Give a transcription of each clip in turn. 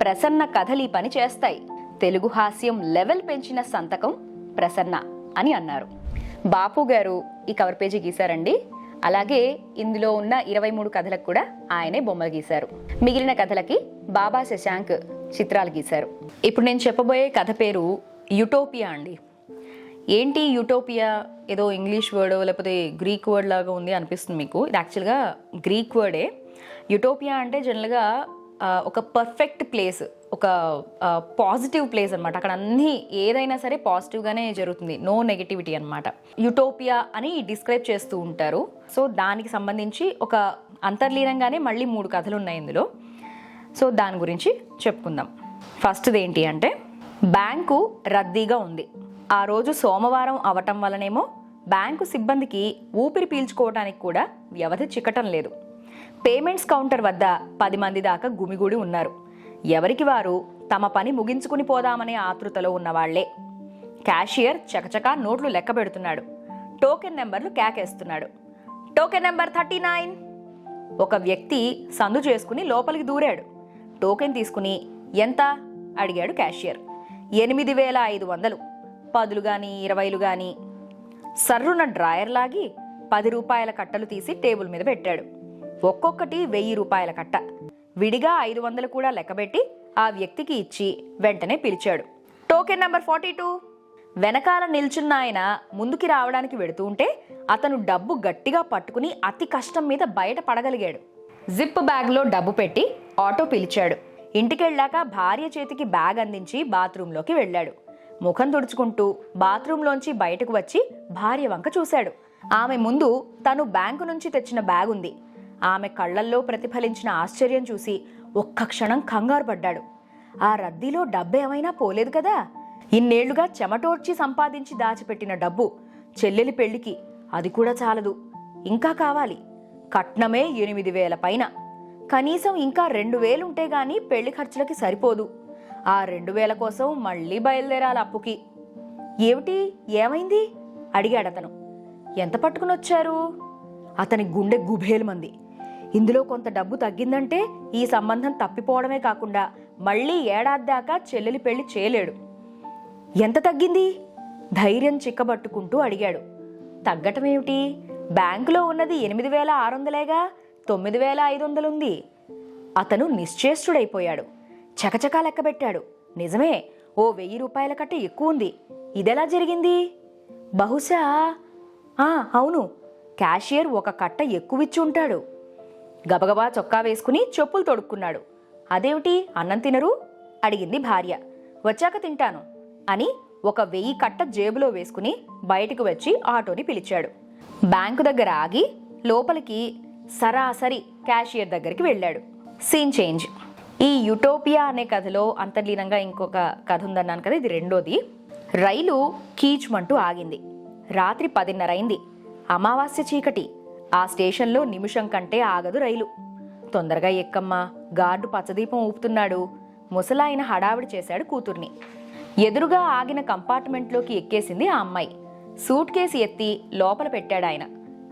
ప్రసన్న కథలు ఈ పని చేస్తాయి. తెలుగు హాస్యం లెవెల్ పెంచిన సంతకం ప్రసన్న అని అన్నారు. బాపు గారు ఈ కవర్ పేజీ గీశారండి. అలాగే ఇందులో ఉన్న ఇరవై మూడు కథలకు కూడా ఆయనే బొమ్మలు గీశారు. మిగిలిన కథలకి బాబా శశాంక్ చిత్రాలు గీశారు. ఇప్పుడు నేను చెప్పబోయే కథ పేరు యుటోపియా అండి. ఏంటి యూటోపియా? ఏదో ఇంగ్లీష్ వర్డ్ లేకపోతే గ్రీక్ వర్డ్ లాగా ఉంది అనిపిస్తుంది మీకు. ఇది యాక్చువల్గా గ్రీక్ వర్డే. యుటోపియా అంటే జనరల్గా ఒక పర్ఫెక్ట్ ప్లేస్ ఒక పాజిటివ్ ప్లేస్ అనమాట అక్కడ అన్నీ ఏదైనా సరే పాజిటివ్గానే జరుగుతుంది. నో నెగిటివిటీ అనమాట యుటోపియా అని డిస్క్రైబ్ చేస్తూ ఉంటారు. సో దానికి సంబంధించి ఒక అంతర్లీనంగానే మళ్ళీ మూడు కథలు ఉన్నాయి ఇందులో. సో దాని గురించి చెప్పుకుందాం. ఫస్ట్ది ఏంటి అంటే బ్యాంకు రద్దీగా ఉంది. ఆ రోజు సోమవారం అవటం వలనేమో బ్యాంకు సిబ్బందికి ఊపిరి పీల్చుకోవడానికి కూడా వ్యవధి చిక్కటం లేదు. పేమెంట్స్ కౌంటర్ వద్ద పది మంది దాకా గుమిగూడి ఉన్నారు. ఎవరికి వారు తమ పని ముగించుకుని పోదామనే ఆతృతలో ఉన్నవాళ్ళే. క్యాషియర్ చకచకా నోట్లు లెక్క పెడుతున్నాడు. టోకెన్ నెంబర్లు కేకేస్తున్నాడు టోకెన్ నెంబర్ థర్టీ నైన్. ఒక వ్యక్తి సందు చేసుకుని లోపలికి దూరాడు. టోకెన్ తీసుకుని ఎంత? అడిగాడు క్యాషియర్. ఎనిమిది వేల ఐదు వందలు. పదులు గాని ఇరవైలు గాని. సర్రున డ్రాయర్ లాగి పది రూపాయల కట్టలు తీసి టేబుల్ మీద పెట్టాడు. ఒక్కొక్కటి వెయ్యి రూపాయల కట్ట. విడిగా ఐదు వందలు కూడా లెక్కబెట్టి ఆ వ్యక్తికి ఇచ్చి వెంటనే పిలిచాడు. Token number forty two. వెనకాల నిల్చున్న ఆయన ముందుకి రావడానికి వెడుతూ ఉంటే అతను డబ్బు గట్టిగా పట్టుకుని అతి కష్టం మీద బయట పడగలిగాడు. జిప్ బ్యాగ్లో డబ్బు పెట్టి ఆటో పిలిచాడు. ఇంటికెళ్ళాక భార్య చేతికి బ్యాగ్ అందించి బాత్రూంలోకి వెళ్ళాడు. ముఖం తుడుచుకుంటూ బాత్రూంలోంచి బయటకు వచ్చి భార్య వంక చూశాడు. ఆమె ముందు తను బ్యాంకు నుంచి తెచ్చిన బ్యాగ్ ఉంది ఆమె కళ్ళల్లో ప్రతిఫలించిన ఆశ్చర్యం చూసి ఒక్క క్షణం కంగారు పడ్డాడు. ఆ రద్దీలో డబ్బేమైనా పోలేదు కదా? ఇన్నేళ్ళుగా చెమటోడ్చి సంపాదించి దాచిపెట్టిన డబ్బు చెల్లెలి పెళ్ళికి అది కూడా చాలదు. ఇంకా కావాలి. కట్నమే ఎనిమిది వేల పైన. కనీసం ఇంకా రెండు వేలుంటే గాని పెళ్ళి ఖర్చులకి సరిపోదు. ఆ రెండు వేల కోసం మళ్ళీ బయలుదేరాలి అప్పుకి. ఏమిటి? ఏమైంది? అడిగాడతను. ఎంత పట్టుకుని వచ్చారు అతని గుండె గుభేలుమంది ఇందులో కొంత డబ్బు తగ్గిందంటే ఈ సంబంధం తప్పిపోవడమే కాకుండా మళ్ళీ ఏడాది దాకా చెల్లెలి పెళ్ళి చేయలేడు. ఎంత తగ్గింది? ధైర్యం చిక్కబట్టుకుంటూ అడిగాడు. తగ్గటమేమిటి? బ్యాంకులో ఉన్నది ఎనిమిది వేల ఆరు వందలేగా? తొమ్మిది వేల ఐదు వందలుంది. అతను నిశ్చేష్టుడైపోయాడు. చకచకా లెక్కబెట్టాడు. నిజమే ఓ వెయ్యి రూపాయల కట్ట ఎక్కువ ఉంది ఇదెలా జరిగింది? బహుశా ఆ అవును. క్యాషియర్ ఒక కట్ట ఎక్కువిచ్చి ఉంటాడు. గబగబా చొక్కా వేసుకుని చెప్పులు తొడుక్కున్నాడు. అదేమిటి? అన్నం తినరు? అడిగింది భార్య. వచ్చాక తింటాను అని ఒక వెయ్యి కట్ట జేబులో వేసుకుని బయటికి వచ్చి ఆటోని పిలిచాడు. బ్యాంకు దగ్గర ఆగి లోపలికి సరాసరి క్యాషియర్ దగ్గరికి వెళ్ళాడు. Scene change. ఈ యుటోపియా అనే కథలో అంతర్లీనంగా ఇంకొక కథ ఉందన్నాను కదా ఇది రెండోది. రైలు కీచుమంటూ ఆగింది. రాత్రి పదిన్నర అయింది. అమావాస్య చీకటి. ఆ స్టేషన్లో నిమిషం కంటే ఆగదు రైలు. తొందరగా ఎక్కమ్మా. గార్డు పచ్చదీపం ఊపుతున్నాడు. ముసలాయన హడావిడి చేశాడు కూతుర్ని. ఎదురుగా ఆగిన కంపార్ట్మెంట్లోకి ఎక్కేసింది ఆ అమ్మాయి. సూట్ కేసు ఎత్తి లోపల పెట్టాడు ఆయన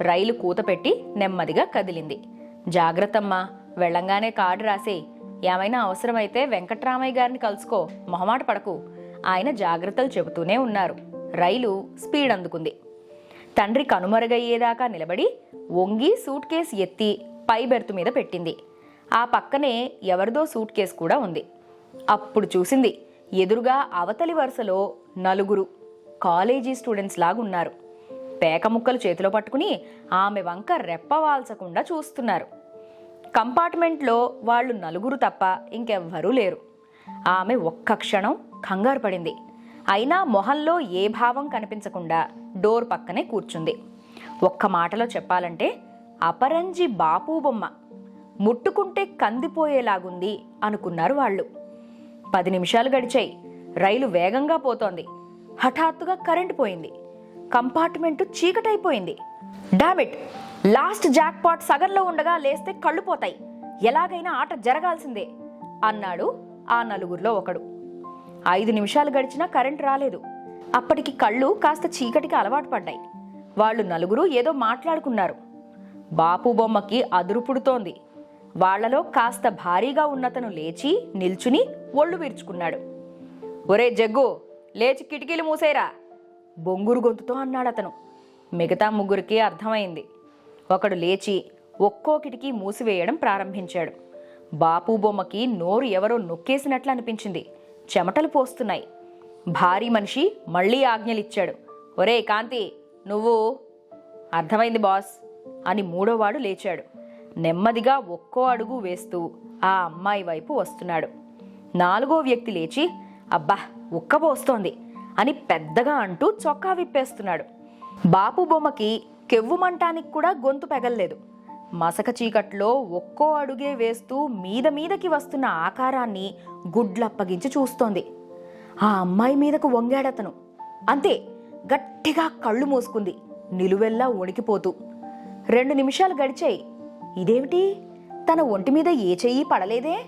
రైలు కూతపెట్టి నెమ్మదిగా కదిలింది. జాగ్రత్తమ్మా వెళ్ళంగానే కార్డు రాసేయ్. ఏమైనా అవసరమైతే వెంకట్రామయ్య గారిని కలుసుకో. మొహమాట పడకు. ఆయన జాగ్రత్తలు చెబుతూనే ఉన్నారు. రైలు స్పీడ్ అందుకుంది. తండ్రి కనుమరుగయ్యేదాకా నిలబడి వంగి సూట్ కేస్ ఎత్తి పై బెర్త్ మీద పెట్టింది. ఆ పక్కనే ఎవరిదో సూట్ కేస్ కూడా ఉంది. అప్పుడు చూసింది ఎదురుగా అవతలి వరుసలో నలుగురు కాలేజీ స్టూడెంట్స్ లాగున్నారు. పేకముక్కలు చేతిలో పట్టుకుని ఆమె వంక రెప్పవాల్చకుండా చూస్తున్నారు. కంపార్ట్మెంట్లో వాళ్ళు నలుగురు తప్ప ఇంకెవ్వరూ లేరు. ఆమె ఒక్క క్షణం కంగారు పడింది. అయినా మొహంలో ఏ భావం కనిపించకుండా డోర్ పక్కనే కూర్చుంది. ఒక్క మాటలో చెప్పాలంటే అపరంజి బాపు బొమ్మ ముట్టుకుంటే కందిపోయేలాగుంది అనుకున్నారు వాళ్ళు. పది నిమిషాలు గడిచాయి. రైలు వేగంగా పోతోంది. హఠాత్తుగా కరెంటు పోయింది. కంపార్ట్మెంటు చీకటైపోయింది. డామిట్ లాస్ట్ జాక్పాట్ సగంలో ఉండగా లేస్తే కళ్ళు పోతాయి. ఎలాగైనా ఆట జరగాల్సిందే అన్నాడు ఆ నలుగురిలో ఒకడు. ఐదు నిమిషాలు గడిచినా కరెంట్ రాలేదు. అప్పటికి కళ్ళు కాస్త చీకటికి అలవాటు పడ్డాయి. వాళ్ళు నలుగురు ఏదో మాట్లాడుకున్నారు. బాపు బొమ్మకి అదురు పుడుతోంది. వాళ్ళలో కాస్త భారీగా ఉన్నతను లేచి నిల్చుని ఒళ్ళు విరుచుకున్నాడు. ఒరే జగ్గు లేచి కిటికీలు మూసేరా బొంగురు గొంతుతో అన్నాడు అతను మిగతా ముగ్గురికి అర్థమైంది. ఒకడు లేచి ఒక్కో కిటికీ మూసివేయడం ప్రారంభించాడు. బాపు బొమ్మకి నోరు ఎవరో నొక్కేసినట్లు అనిపించింది. చెమటలు పోస్తున్నాయి. భారీ మనిషి మళ్ళీ ఆజ్ఞలిచ్చాడు. ఒరే కాంతి నువ్వు అర్థమైంది బాస్ అని మూడోవాడు లేచాడు. నెమ్మదిగా ఒక్కో అడుగు వేస్తూ ఆ అమ్మాయి వైపు వస్తున్నాడు. నాలుగో వ్యక్తి లేచి అబ్బా ఉక్కబోస్తోంది అని పెద్దగా అంటూ చొక్కా విప్పేస్తున్నాడు. బాపు బొమ్మకి కెవ్వుమంటానికి కూడా గొంతు పెగల్లేదు. మసక చీకట్లో ఒక్కో అడుగే వేస్తూ మీద మీదకి వస్తున్న ఆకారాన్ని గుడ్లప్పగించి చూస్తోంది. ఆ అమ్మాయి మీదకు వంగాడతను. అంతే గట్టిగా కళ్ళు మూసుకుంది. నిలువెల్లా వణికిపోతూ. రెండు నిమిషాలు గడిచాయి. ఇదేమిటి? తన ఒంటి మీద ఏ చెయ్యి పడలేదే?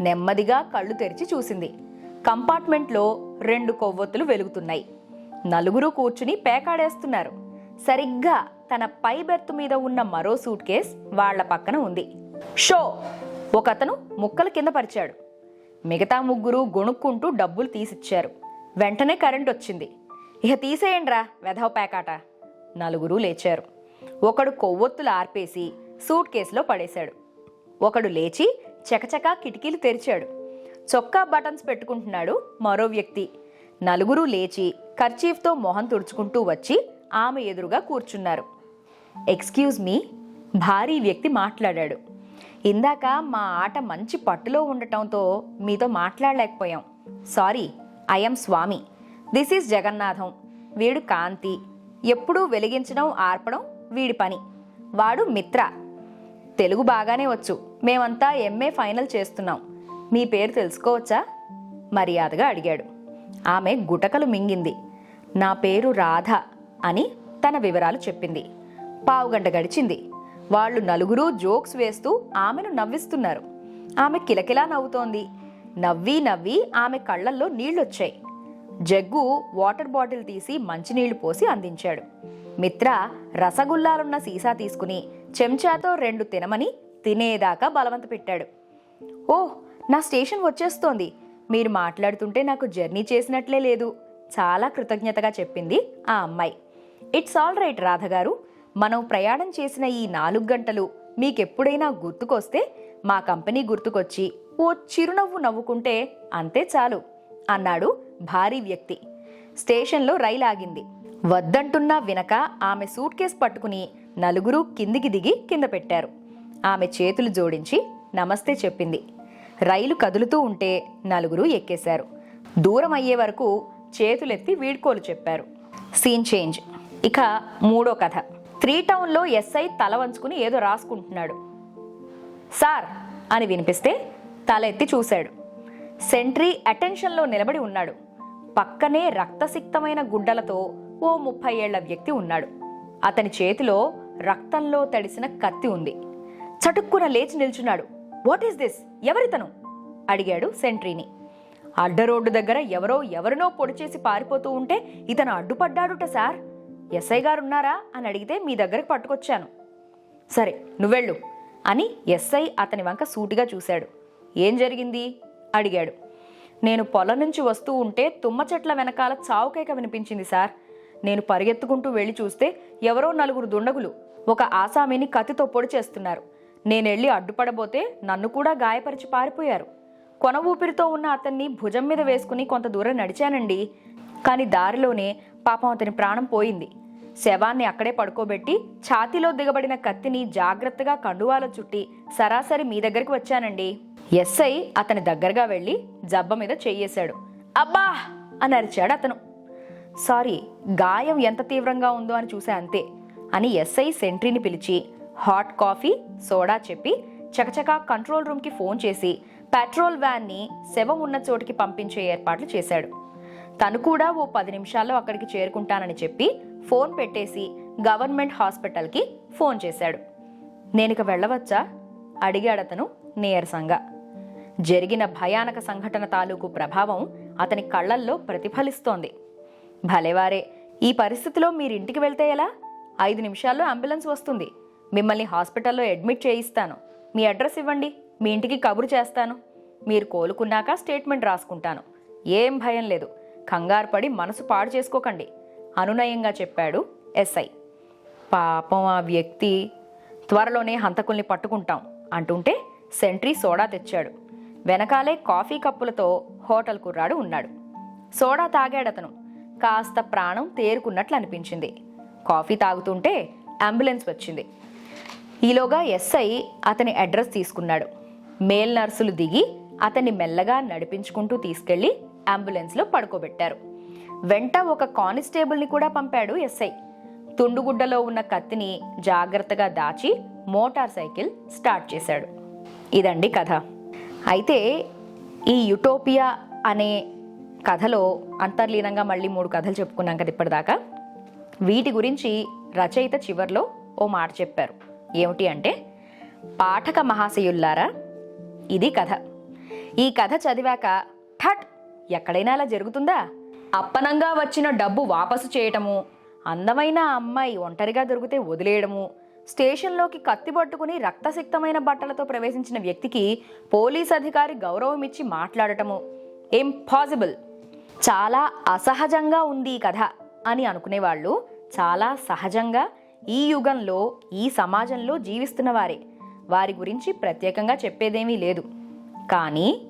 నెమ్మదిగా కళ్ళు తెరిచి చూసింది. కంపార్ట్మెంట్లో రెండు కొవ్వొత్తులు వెలుగుతున్నాయి. నలుగురు కూర్చుని పేకాడేస్తున్నారు. సరిగ్గా తన పై బెర్త్ మీద ఉన్న మరో సూట్ కేస్ వాళ్ళ పక్కన ఉంది. షో! ఒకతను ముక్కలు కింద పరిచాడు. మిగతా ముగ్గురు గొణుక్కుంటూ డబ్బులు తీసిచ్చారు. వెంటనే కరెంట్ వచ్చింది. ఇక తీసేయండిరా వెధవ పేకాట. నలుగురు లేచారు. ఒకడు కొవ్వొత్తులు ఆర్పేసి సూట్ కేసులో పడేశాడు. ఒకడు లేచి చకచకా కిటికీలు తెరిచాడు. చొక్కా బటన్స్ పెట్టుకుంటున్నాడు మరో వ్యక్తి. నలుగురు లేచి కర్చీఫ్తో మొహం తుడుచుకుంటూ వచ్చి ఆమె ఎదురుగా కూర్చున్నారు. ఎక్స్క్యూజ్ మీ భారీ వ్యక్తి మాట్లాడాడు. ఇందాక మా ఆట మంచి పట్టులో ఉండటంతో మీతో మాట్లాడలేకపోయాం. Sorry I'm Swami. This is Jagannatham. వీడు కాంతి. ఎప్పుడూ వెలిగించడం ఆర్పడం వీడి పని. వాడు మిత్ర. తెలుగు బాగానే వచ్చు. మేమంతా ఎంఏ ఫైనల్ చేస్తున్నాం. మీ పేరు తెలుసుకోవచ్చా? మర్యాదగా అడిగాడు. ఆమె గుటకలు మింగింది. నా పేరు రాధ అని తన వివరాలు చెప్పింది. పావుగంట గడిచింది. వాళ్ళు నలుగురు జోక్స్ వేస్తూ ఆమెను నవ్విస్తున్నారు. ఆమె కిలకిలా నవ్వుతోంది. నవ్వి నవ్వి ఆమె కళ్ళల్లో నీళ్ళొచ్చాయి జగ్గు వాటర్ బాటిల్ తీసి మంచినీళ్ళు పోసి అందించాడు. మిత్ర రసగుల్లాలున్న సీసా తీసుకుని చెంచాతో రెండు తినమని తినేదాకా బలవంత పెట్టాడు. ఓ నా స్టేషన్ వచ్చేస్తోంది. మీరు మాట్లాడుతుంటే నాకు జర్నీ చేసినట్లే లేదు. చాలా కృతజ్ఞతగా చెప్పింది ఆ అమ్మాయి. ఇట్స్ ఆల్ రైట్ రాధగారు. మనం ప్రయాణం చేసిన ఈ నాలుగు గంటలు మీకెప్పుడైనా గుర్తుకొస్తే మా కంపెనీ గుర్తుకొచ్చి ఓ చిరునవ్వు నవ్వుకుంటే అంతే చాలు అన్నాడు భారీ వ్యక్తి. స్టేషన్లో రైలు ఆగింది. వద్దంటున్నా వినక ఆమె సూట్ కేస్ పట్టుకుని నలుగురు కిందికి దిగి కింద పెట్టారు. ఆమె చేతులు జోడించి నమస్తే చెప్పింది. రైలు కదులుతూ ఉంటే నలుగురు ఎక్కేశారు. దూరం అయ్యే వరకు చేతులెత్తి వీడ్కోలు చెప్పారు. Scene change. ఇక మూడో కథ. త్రీ టౌన్లో ఎస్ఐ తల వంచుకుని ఏదో రాసుకుంటున్నాడు. సార్ అని వినిపిస్తే తల ఎత్తి చూశాడు. సెంట్రీ అటెన్షన్లో నిలబడి ఉన్నాడు. పక్కనే రక్తసిక్తమైన గుడ్డలతో ఓ ముప్పై ఏళ్ళ వ్యక్తి ఉన్నాడు. అతని చేతిలో రక్తంలో తడిసిన కత్తి ఉంది. చటుక్కున లేచి నిల్చున్నాడు. What is this? ఎవరితను? అడిగాడు సెంట్రీని. అడ్డరోడ్డు దగ్గర ఎవరో ఎవరినో పొడిచేసి పారిపోతూ ఉంటే ఇతను అడ్డుపడ్డాడుట సార్. ఎస్ఐ గారు ఉన్నారా అని అడిగితే మీ దగ్గరికి పట్టుకొచ్చాను. సరే నువ్వెళ్ళు అని ఎస్ఐ అతని వంక సూటిగా చూశాడు. ఏం జరిగింది? అడిగాడు. నేను పొలం నుంచి వస్తూ ఉంటే తుమ్మ చెట్ల వెనకాల చావుకేక వినిపించింది సార్. నేను పరిగెత్తుకుంటూ వెళ్ళి చూస్తే ఎవరో నలుగురు దుండగులు ఒక ఆసామిని కత్తితో పొడి చేస్తున్నారు. నేనెళ్ళి అడ్డుపడబోతే నన్ను కూడా గాయపరిచి పారిపోయారు. కొన ఊపిరితో ఉన్న అతన్ని భుజం మీద వేసుకుని కొంత దూరం నడిచానండి. కానీ దారిలోనే పాపం అతని ప్రాణం పోయింది. శవాన్ని అక్కడే పడుకోబెట్టి ఛాతీలో దిగబడిన కత్తిని జాగ్రత్తగా కండువాలో చుట్టి సరాసరి మీ దగ్గరికి వచ్చానండి. ఎస్ఐ అతని దగ్గరగా వెళ్ళి జబ్బ మీద చెయ్యేశాడు అబ్బా! అని అరిచాడు అతను. సారీ గాయం ఎంత తీవ్రంగా ఉందో అని చూసే అంతే అని ఎస్ఐ సెంట్రీని పిలిచి హాట్ కాఫీ సోడా చెప్పి చకచకా కంట్రోల్ రూమ్కి ఫోన్ చేసి పెట్రోల్ వ్యాన్ని శవం ఉన్న చోటికి పంపించే ఏర్పాట్లు చేశాడు. తను కూడా ఓ పది నిమిషాల్లో అక్కడికి చేరుకుంటానని చెప్పి ఫోన్ పెట్టేసి గవర్నమెంట్ హాస్పిటల్కి ఫోన్ చేశాడు. నేనిక వెళ్ళవచ్చా? అడిగాడు అతను నీరసంగా. జరిగిన భయానక సంఘటన తాలూకు ప్రభావం అతని కళ్ళల్లో ప్రతిఫలిస్తోంది. భలేవారే ఈ పరిస్థితిలో మీరింటికి వెళ్తే ఎలా? ఐదు నిమిషాల్లో అంబులెన్స్ వస్తుంది. మిమ్మల్ని హాస్పిటల్లో అడ్మిట్ చేయిస్తాను. మీ అడ్రస్ ఇవ్వండి. మీ ఇంటికి కబురు చేస్తాను. మీరు కోలుకున్నాక స్టేట్మెంట్ రాసుకుంటాను. ఏం భయం లేదు. కంగారు పడి మనసు పాడు చేసుకోకండి. అనునయంగా చెప్పాడు ఎస్ఐ. పాపం ఆ వ్యక్తి త్వరలోనే హంతకుల్ని పట్టుకుంటాం అంటుంటే సెంట్రీ సోడా తెచ్చాడు. వెనకాలే కాఫీ కప్పులతో హోటల్ కుర్రాడు ఉన్నాడు. సోడా తాగాడతను. కాస్త ప్రాణం తేరుకున్నట్లు అనిపించింది. కాఫీ తాగుతుంటే అంబులెన్స్ వచ్చింది. ఈలోగా ఎస్ఐ అతని అడ్రస్ తీసుకున్నాడు. మేల్ నర్సులు దిగి అతన్ని మెల్లగా నడిపించుకుంటూ తీసుకెళ్ళి అంబులెన్స్లో పడుకోబెట్టారు. వెంట ఒక కానిస్టేబుల్ని కూడా పంపాడు ఎస్ఐ. తుండుగుడ్డలో ఉన్న కత్తిని జాగ్రత్తగా దాచి మోటార్ సైకిల్ స్టార్ట్ చేశాడు. ఇదండి కథ. అయితే ఈ యుటోపియా అనే కథలో అంతర్లీనంగా మళ్ళీ మూడు కథలు చెప్పుకున్నాం కదా ఇప్పటిదాకా. వీటి గురించి రచయిత చివర్లో ఓ మాట చెప్పారు. ఏమిటి అంటే పాఠక మహాశయుల్లారా ఇది కథ. ఈ కథ చదివాక ఠట్ ఎక్కడైనా అలా జరుగుతుందా? అప్పనంగా వచ్చిన డబ్బు వాపసు చేయటము అందమైన అమ్మాయి ఒంటరిగా దొరికితే వదిలేయడము స్టేషన్లోకి కత్తి పట్టుకుని రక్తసిక్తమైన బట్టలతో ప్రవేశించిన వ్యక్తికి పోలీస్ అధికారి గౌరవం ఇచ్చి మాట్లాడటము ఇంపాసిబుల్. చాలా అసహజంగా ఉంది ఈ కథ అని అనుకునేవాళ్ళు చాలా సహజంగా ఈ యుగంలో ఈ సమాజంలో జీవిస్తున్న వారే వారి గురించి ప్రత్యేకంగా చెప్పేదేమీ లేదు. కానీ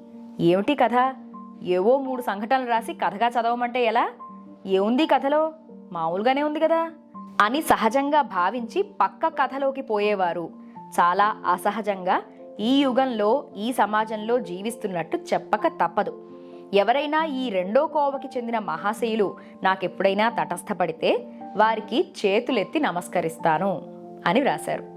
ఏమిటి కథ? ఏవో మూడు సంఘటనలు రాసి కథగా చదవమంటే ఎలా? ఏముంది కథలో? మామూలుగానే ఉంది కదా. అని సహజంగా భావించి పక్క కథలోకి పోయేవారు. చాలా అసహజంగా ఈ యుగంలో ఈ సమాజంలో జీవిస్తున్నట్టు చెప్పక తప్పదు. ఎవరైనా ఈ రెండో కోవకి చెందిన మహాశయులు నాకెప్పుడైనా తటస్థపడితే వారికి చేతులెత్తి నమస్కరిస్తాను అని వ్రాశారు.